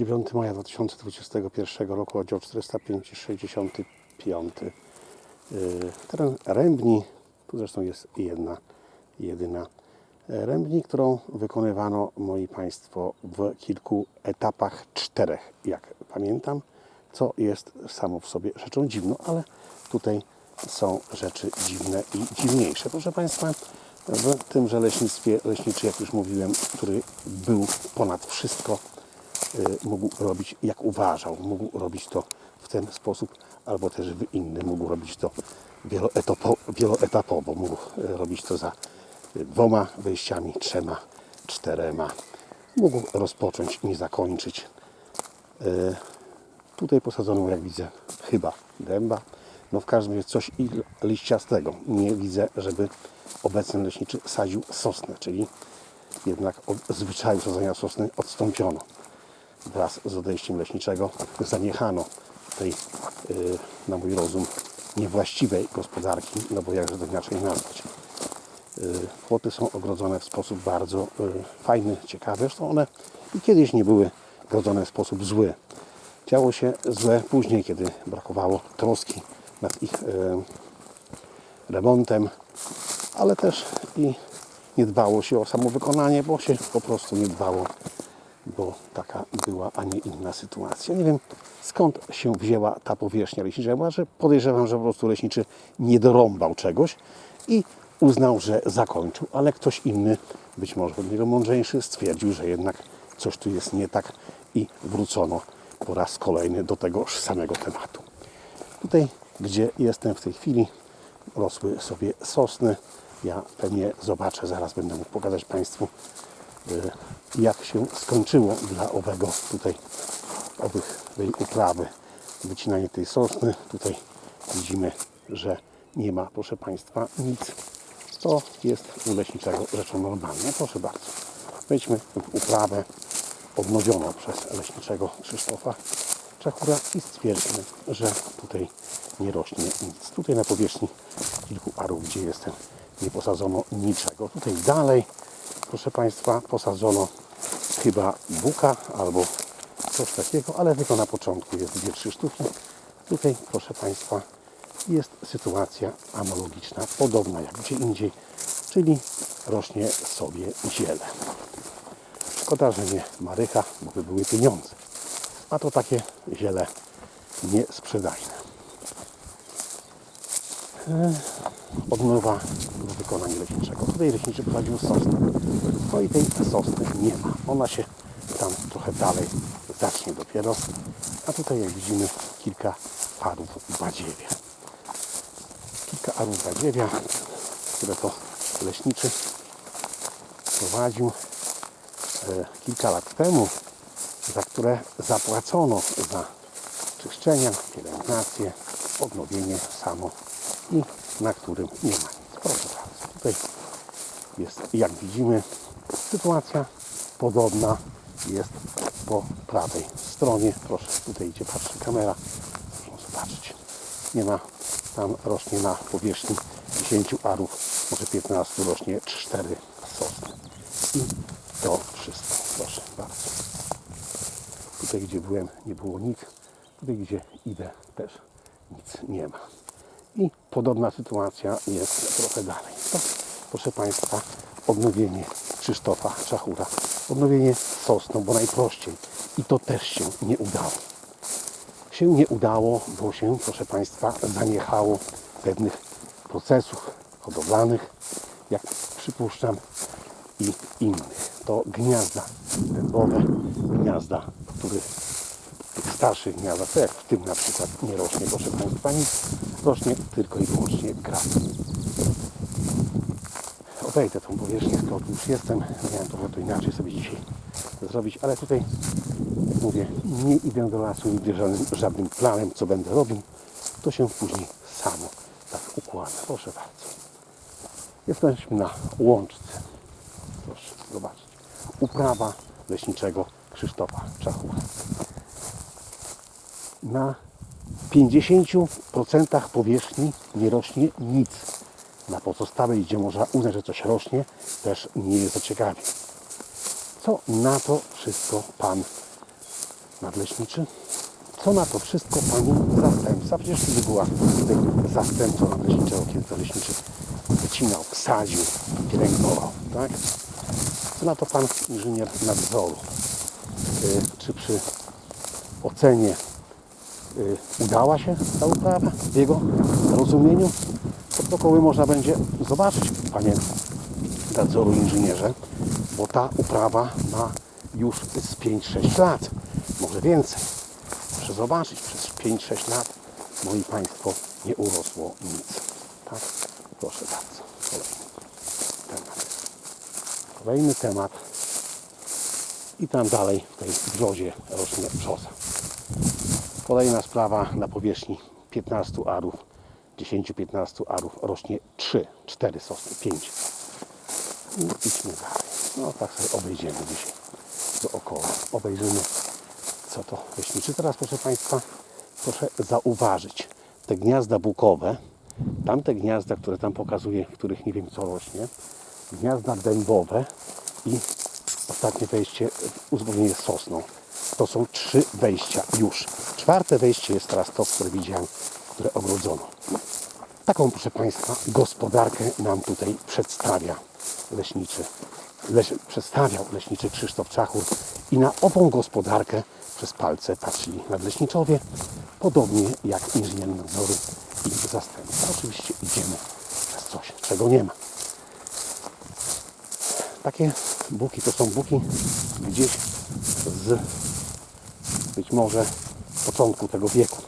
9 maja 2021 roku, oddział 405 i 65. Yy, Teren Rębni, tu zresztą jest jedna, jedyna Rębni, którą wykonywano, moi Państwo, w kilku etapach, czterech, jak pamiętam, co jest samo w sobie rzeczą dziwną, ale tutaj są rzeczy dziwne i dziwniejsze. Proszę Państwa, w tymże leśnictwie leśniczy, jak już mówiłem, który był ponad wszystko, y, mógł robić jak uważał. Mógł robić to w ten sposób, albo też w inny. Mógł robić to wieloetapo, wieloetapowo. Mógł y, robić to za y, dwoma wejściami, trzema, czterema. Mógł rozpocząć, nie zakończyć. Y, Tutaj posadzono, jak widzę, chyba dęba. No w każdym razie coś i liściastego. Nie widzę, żeby obecny leśniczy sadził sosnę, czyli jednak od zwyczaju sadzenia sosny odstąpiono. Wraz z odejściem leśniczego zaniechano tej, yy, na mój rozum, niewłaściwej gospodarki, no bo jakże to inaczej nazwać. Yy, Płoty są ogrodzone w sposób bardzo yy, fajny, ciekawy. Zresztą one i kiedyś nie były grodzone w sposób zły. Działo się złe później, kiedy brakowało troski nad ich remontem, ale też i nie dbało się o samo wykonanie, bo się po prostu nie dbało, bo taka była, a nie inna sytuacja. Nie wiem skąd się wzięła ta powierzchnia leśnicza, chyba że podejrzewam, że po prostu leśniczy nie dorąbał czegoś i uznał, że zakończył, ale ktoś inny, być może od niego mądrzejszy, stwierdził, że jednak coś tu jest nie tak i wrócono po raz kolejny do tegoż samego tematu. Tutaj, gdzie jestem w tej chwili, rosły sobie sosny. Ja pewnie zobaczę, zaraz będę mógł pokazać Państwu, jak się skończyło dla owego tutaj, owych, tej uprawy, wycinanie tej sosny. Tutaj widzimy, że nie ma, proszę Państwa, nic. To jest u leśniczego rzeczą normalną. Proszę bardzo. Wejdźmy w uprawę odnowioną przez leśniczego Krzysztofa Czachura i stwierdzimy, że tutaj nie rośnie nic. Tutaj na powierzchni kilku arów, gdzie jestem, nie posadzono niczego. Tutaj dalej, proszę Państwa, posadzono chyba buka albo coś takiego, ale tylko na początku jest dwie, trzy sztuki. Tutaj, proszę Państwa, jest sytuacja analogiczna, podobna jak gdzie indziej, czyli rośnie sobie ziele. Szkoda, że nie marycha, bo by były pieniądze. A to takie ziele niesprzedajne. E, Odnowa do wykonania leśniczego. Tutaj leśniczy prowadził sosnę. No i tej sosny nie ma. Ona się tam trochę dalej zacznie dopiero. A tutaj jak widzimy kilka parów badziewia. Kilka arów badziewia, które to leśniczy prowadził e, kilka lat temu, za które zapłacono za czyszczenia, pielęgnację, odnowienie samo i na którym nie ma nic. Proszę bardzo. Tutaj jest, jak widzimy, sytuacja podobna jest po prawej stronie. Proszę, tutaj idzie, patrzy kamera. Proszę zobaczyć. Nie ma, tam rośnie na powierzchni 10 arów, może 15 rośnie 4 sosny. I to wszystko. Proszę bardzo. Tutaj, gdzie byłem, nie było nic. Tutaj, gdzie idę, też nic nie ma. I podobna sytuacja jest trochę dalej. To, proszę Państwa, odnowienie Krzysztofa Czachura. Odnowienie sosną, bo najprościej. I to też się nie udało. Się nie udało, bo się, proszę Państwa, zaniechało pewnych procesów hodowlanych, jak przypuszczam, i innych. To gniazda dębowe, gniazda, których tych starszych gniazdach, to jak w tym na przykład nie rośnie, proszę Państwa, nic, rośnie tylko i wyłącznie gras. Obejdę tą powierzchnię, tu już jestem. Miałem trochę to inaczej sobie dzisiaj zrobić, ale tutaj, mówię, nie idę do lasu nigdy żadnym, żadnym planem, co będę robił. To się później samo tak układa. Proszę bardzo. Jesteśmy na łączce. Proszę zobaczyć. Uprawa leśniczego Krzysztofa Czachura. Na 50% powierzchni nie rośnie nic. Na pozostałej, gdzie można uznać, że coś rośnie, też nie jest za ciekawie. Co na to wszystko Pan nadleśniczy. Co na to wszystko pani zastępca? Przecież wtedy była tutaj zastępcą nadleśniczego, kiedy to leśniczy wycinał, sadził, pielęgnował, tak? Co na to pan inżynier nadzoru? Y, Czy przy ocenie udała się ta uprawa w jego rozumieniu? Protokoły można będzie zobaczyć, panie nadzoru inżynierze, bo ta uprawa ma już z 5-6 lat, może więcej. Proszę zobaczyć, przez 5-6 lat, moi Państwo, nie urosło nic. Tak? Proszę bardzo. Kolejny temat. Kolejny temat. I tam dalej w tej brzozie rośnie brzoza. Kolejna sprawa na powierzchni 15 arów, 10-15 arów rośnie 3, 4 sosny, 5. I idźmy dalej. No tak sobie obejdziemy dzisiaj dookoła. Obejrzymy co to leśniczy. Teraz proszę Państwa, proszę zauważyć te gniazda bukowe, tamte gniazda, które tam pokazuję, w których nie wiem co rośnie, gniazda dębowe i ostatnie wejście w uzbrojenie sosną. To są trzy wejścia już. Czwarte wejście jest teraz to, które widziałem, które ogrodzono. Taką, proszę Państwa, gospodarkę nam tutaj przedstawia leśniczy. Leś, przedstawiał leśniczy Krzysztof Czachur i na ową gospodarkę przez palce patrzyli nadleśniczowie, podobnie jak inżynier nadzoru i zastępca. Oczywiście idziemy przez coś, czego nie ma. Takie buki to są buki gdzieś z być może początku tego wieku.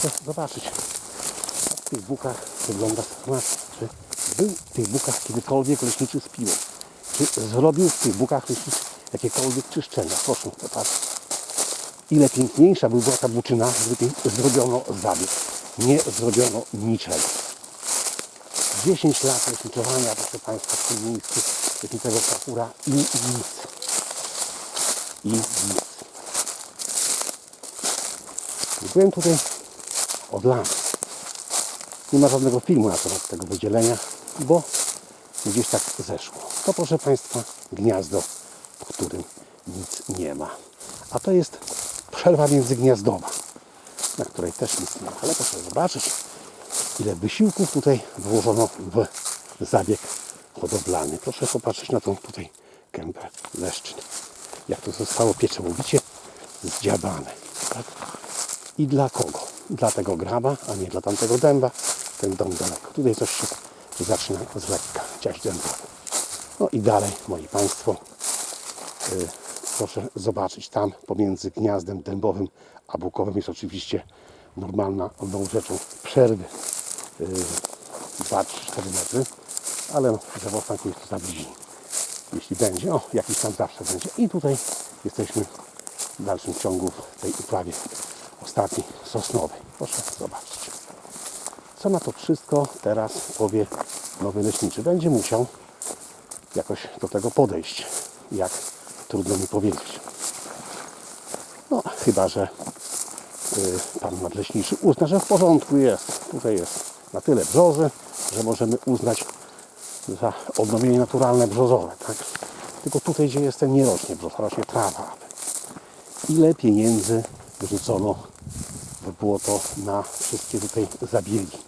Proszę zobaczyć, jak w tych bukach wygląda sytuacja. Czy był w tych bukach kiedykolwiek leśniczy z piłą? Czy zrobił w tych bukach leśniczy jakiekolwiek czyszczenia? Proszę popatrzeć. Ile piękniejsza by była ta buczyna, gdyby zrobiono zabieg. Nie zrobiono niczego. 10 lat leśniczowania, proszę Państwa, w tym miejscu leśniczego kapura i nic. I nic. Byłem tutaj od lat. Nie ma żadnego filmu na temat tego wydzielenia, bo gdzieś tak zeszło. To proszę Państwa gniazdo, w którym nic nie ma. A to jest przerwa międzygniazdowa, na której też nic nie ma. Ale proszę zobaczyć, ile wysiłków tutaj włożono w zabieg hodowlany. Proszę popatrzeć na tą tutaj gębę leszczyn. Jak to zostało pieczołowicie zdziabane. Tak? I dla kogo? Dla tego graba, a nie dla tamtego dęba. Ten dom daleko. Tutaj coś się zaczyna z lekka. Ciaść dębowy. No i dalej, moi Państwo, y, proszę zobaczyć, tam pomiędzy gniazdem dębowym a bukowym jest oczywiście normalną rzeczą przerwy y, 2-4 metry, ale żałosna tu jest to zabliźni. Jeśli będzie, o, jakiś tam zawsze będzie. I tutaj jesteśmy w dalszym ciągu w tej uprawie ostatniej sosnowej. Proszę zobaczyć. Co na to wszystko teraz powie nowy leśniczy? Będzie musiał jakoś do tego podejść. Jak trudno mi powiedzieć. No, chyba, że y, pan nadleśniczy uzna, że w porządku jest. Tutaj jest na tyle brzozy, że możemy uznać za odnowienie naturalne brzozowe. Tak? Tylko tutaj, gdzie jest ten nie rośnie brzoza, rośnie trawa. Ile pieniędzy wyrzucono by było to na wszystkie tutaj zabiegi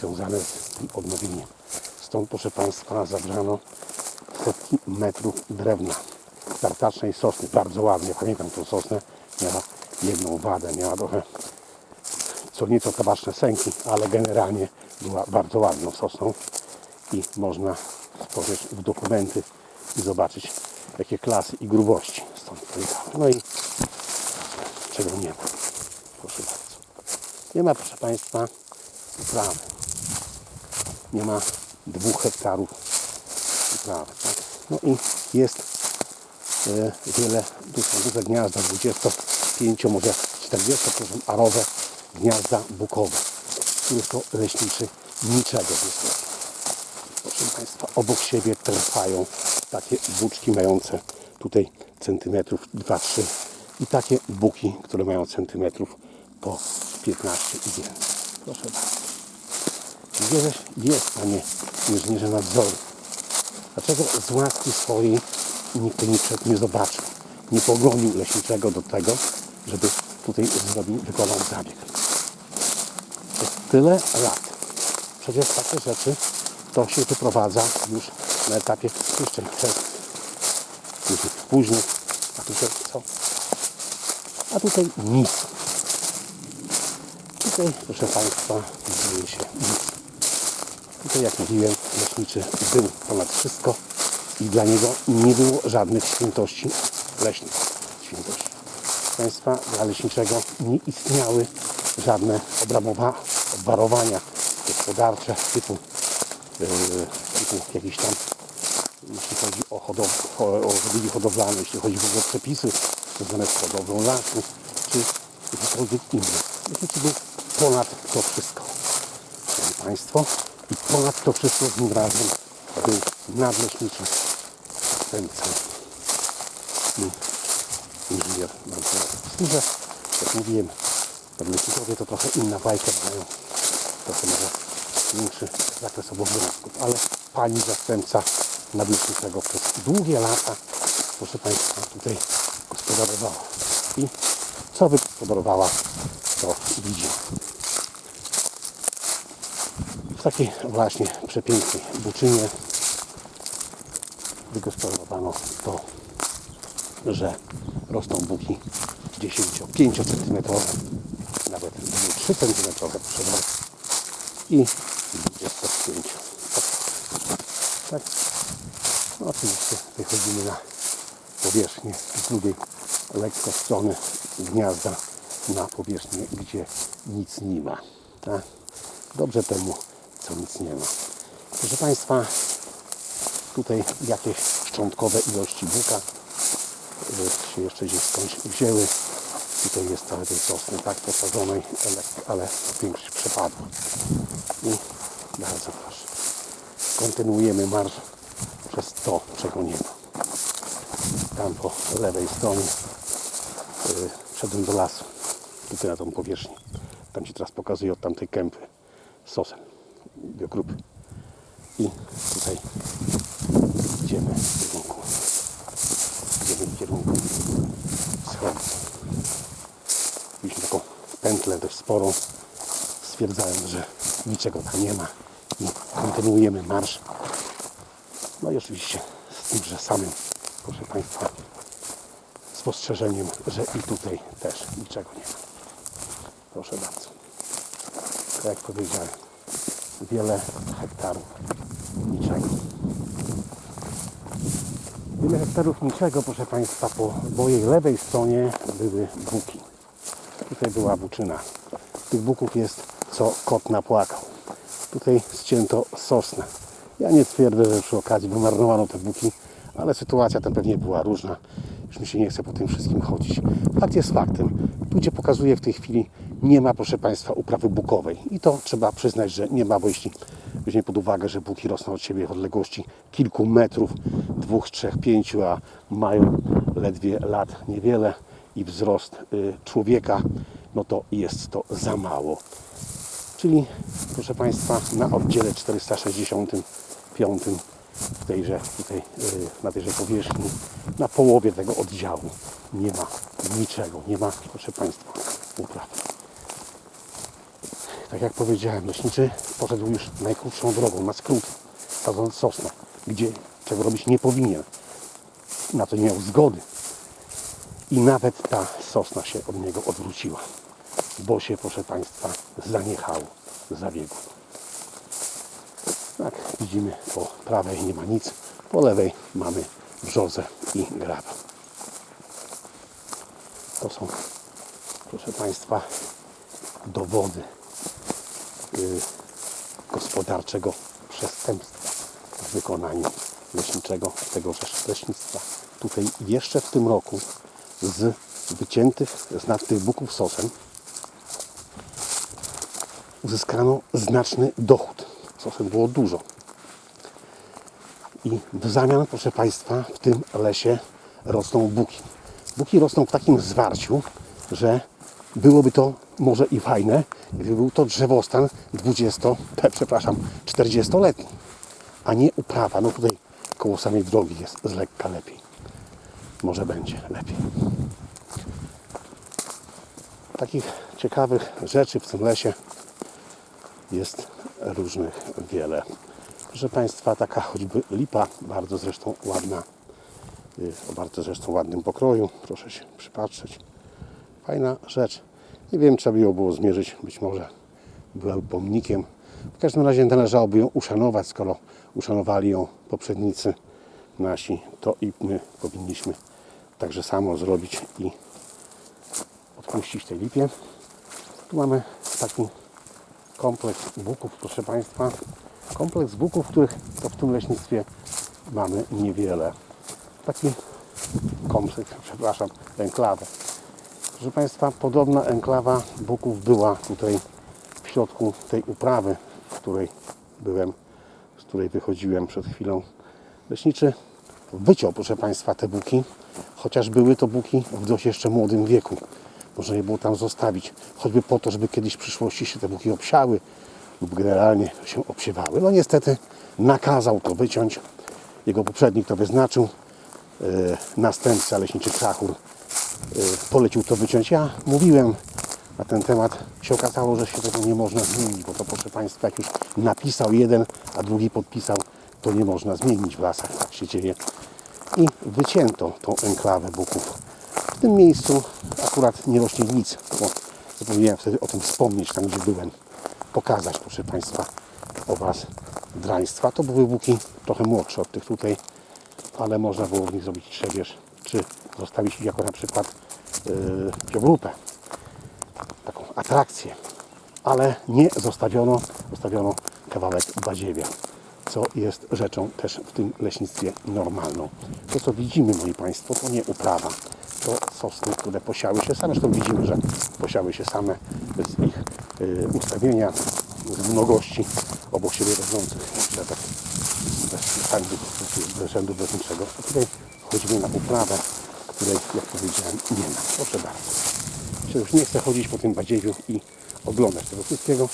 związane z tym odnowieniem. Stąd, proszę Państwa, zabrano setki metrów drewna tartacznej sosny, bardzo ładnie, pamiętam tą sosnę, miała jedną wadę, miała trochę co nieco tabaczne sęki, ale generalnie była bardzo ładną sosną i można spojrzeć w dokumenty i zobaczyć jakie klasy i grubości stąd pojechały. No i czego nie ma. Nie ma, proszę Państwa, uprawy. Nie ma dwóch hektarów uprawy. Tak? No i jest e, wiele, duże, duże gniazda, 25, może 40 arowe gniazda bukowe, których to leśniczy niczego. Proszę Państwa, obok siebie trwają takie buczki mające tutaj centymetrów 2-3 i takie buki, które mają centymetrów po 15 i więcej. Proszę bardzo. Gdzieś jest, panie inżynierze nadzoru. Dlaczego z łaski swojej nikt tej niczego nie zobaczył? nie pogonił leśniczego do tego, żeby tutaj zrobił, wykonał zabieg. Przez tyle lat. Przecież takie rzeczy to się wyprowadza już na etapie jeszcze wczesnym, później, później, a tutaj co? A tutaj nic. Tutaj, proszę Państwa, dzieje się nic. Tutaj, jak mówiłem, leśniczy był ponad wszystko i dla niego nie było żadnych świętości leśnych. Świętości. Proszę Państwa, dla leśniczego nie istniały żadne obramowa, obwarowania gospodarcze typu, yy, typu jakiś tam, jeśli chodzi o, hodow, o, o hodowli hodowlane, jeśli chodzi w ogóle o przepisy związane z hodowlą lasu, czy jakiekolwiek inne. Leśniczy był ponad to wszystko. Szanowni Państwo, i ponad to wszystko nim razem był nadleśniczy zastępca i inżynier tym, że jak mówiłem, nadleśnikowie to trochę inna bajka mają, trochę może większy zakres obowiązków, ale pani zastępca nadleśniczego przez długie lata, proszę Państwa, tutaj gospodarowała. I co wygospodarowała, to widzimy. Takiej właśnie przepięknej buczynie wygospodarowano to, że rosną buki 10-5 cm, nawet 3 cm bardzo, i 25 Tak. No, oczywiście wychodzimy na powierzchnię z drugiej lekko strony gniazda na powierzchnię, gdzie nic nie ma. Tak? Dobrze temu, co nic nie ma. Proszę Państwa, tutaj jakieś szczątkowe ilości buka się jeszcze gdzieś skądś wzięły. Tutaj jest całe tej sosny tak posadzonej, ale, ale większość przepadła. I bardzo proszę. Kontynuujemy marsz przez to, czego nie ma. Tam po lewej stronie y, wszedłem do lasu. Tutaj na tą powierzchnię. Tam Ci teraz pokazuję od tamtej kępy sosem biogrupy. I tutaj idziemy w kierunku idziemy w kierunku wschodu. Mieliśmy taką pętlę dość sporą, stwierdzając, że niczego tam nie ma i kontynuujemy marsz. No i oczywiście z tym, że samym, proszę Państwa, spostrzeżeniem, że i tutaj też niczego nie ma. Proszę bardzo. Tak jak powiedziałem, wiele hektarów niczego. Wiele hektarów niczego, proszę Państwa, po mojej lewej stronie były buki. Tutaj była buczyna. Tych buków jest co kot napłakał. Tutaj ścięto sosnę. Ja nie twierdzę, że przy okazji wymarnowano te buki, ale sytuacja tam pewnie była różna. Już mi się nie chce po tym wszystkim chodzić. Fakt jest faktem. Gdzie pokazuję w tej chwili, nie ma, proszę Państwa, uprawy bukowej. I to trzeba przyznać, że nie ma, bo jeśli weźmie pod uwagę, że buki rosną od siebie w odległości kilku metrów, dwóch, trzech, pięciu, a mają ledwie lat niewiele i wzrost y, człowieka, no to jest to za mało. Czyli, proszę Państwa, na oddziale 465 w tejże, tutaj, y, na tejże powierzchni, na połowie tego oddziału nie ma niczego, nie ma, proszę Państwa, upraw. Tak jak powiedziałem, leśniczy poszedł już najkrótszą drogą, na skrót, sadząc sosnę, gdzie czego robić nie powinien. Na to nie miał zgody. I nawet ta sosna się od niego odwróciła, bo się, proszę Państwa, zaniechało zabiegu. Tak, widzimy po prawej nie ma nic, po lewej mamy brzozę i grab. To są, proszę Państwa, dowody y, gospodarczego przestępstwa w wykonaniu leśniczego tegoż leśnictwa. Tutaj jeszcze w tym roku z wyciętych z nad tych buków sosem uzyskano znaczny dochód. Sosem było dużo. I w zamian, proszę Państwa, w tym lesie rosną buki. Buki rosną w takim zwarciu, że byłoby to może i fajne, gdyby był to drzewostan 20, te, przepraszam, 40-letni, a nie uprawa. No tutaj koło samej drogi jest z lekka lepiej. może będzie lepiej. Takich ciekawych rzeczy w tym lesie jest różnych wiele. Proszę Państwa, taka choćby lipa, bardzo zresztą ładna, y, o bardzo zresztą ładnym pokroju. Proszę się przypatrzeć. Fajna rzecz. Nie wiem, trzeba by ją było zmierzyć. Być może była pomnikiem. W każdym razie należałoby ją uszanować, skoro uszanowali ją poprzednicy nasi, to i my powinniśmy także samo zrobić i odpuścić tej lipie. Tu mamy taki kompleks buków, proszę Państwa. Kompleks buków, których to w tym leśnictwie mamy niewiele. Taki kompleks, przepraszam, enklawę. Proszę Państwa, podobna enklawa buków była tutaj w środku tej uprawy, w której byłem, z której wychodziłem przed chwilą. Leśniczy wyciął, proszę Państwa, te buki, chociaż były to buki w dość jeszcze młodym wieku. Można je było tam zostawić, choćby po to, żeby kiedyś w przyszłości się te buki obsiały lub generalnie się obsiewały. No niestety nakazał to wyciąć. Jego poprzednik to wyznaczył. E, następca leśniczy Krachur e, polecił to wyciąć. Ja mówiłem na ten temat. Się okazało, że się tego nie można zmienić, bo to proszę Państwa, jak już napisał jeden, a drugi podpisał, to nie można zmienić w lasach. Tak się dzieje. I wycięto tą enklawę buków. W tym miejscu akurat nie rośnie nic, bo zapomniałem wtedy o tym wspomnieć, tam gdzie byłem. Pokazać, proszę Państwa, o Was draństwa. To były buki trochę młodsze od tych tutaj, ale można było w nich zrobić trzebież, czy zostawić ich jako na przykład yy, taką atrakcję. Ale nie zostawiono, zostawiono kawałek badziewia, co jest rzeczą też w tym leśnictwie normalną. To, co widzimy, moi Państwo, to nie uprawa. Sosny, które posiały się same. Zresztą widzimy, że posiały się same bez ich y, ustawienia, z mnogości obok siebie rosnących drzewek bez rzędu, bez rzędu lotniczego. A tutaj chodzimy na uprawę, której, jak powiedziałem, nie ma. Proszę bardzo. Się już nie chcę chodzić po tym badziewiu i oglądać tego wszystkiego,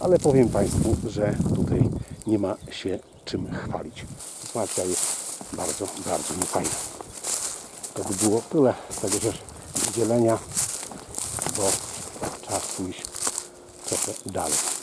ale powiem Państwu, że tutaj nie ma się czym chwalić. Sytuacja jest bardzo, bardzo niefajna. To by było tyle z tego też dzielenia, bo czas pójść trochę dalej.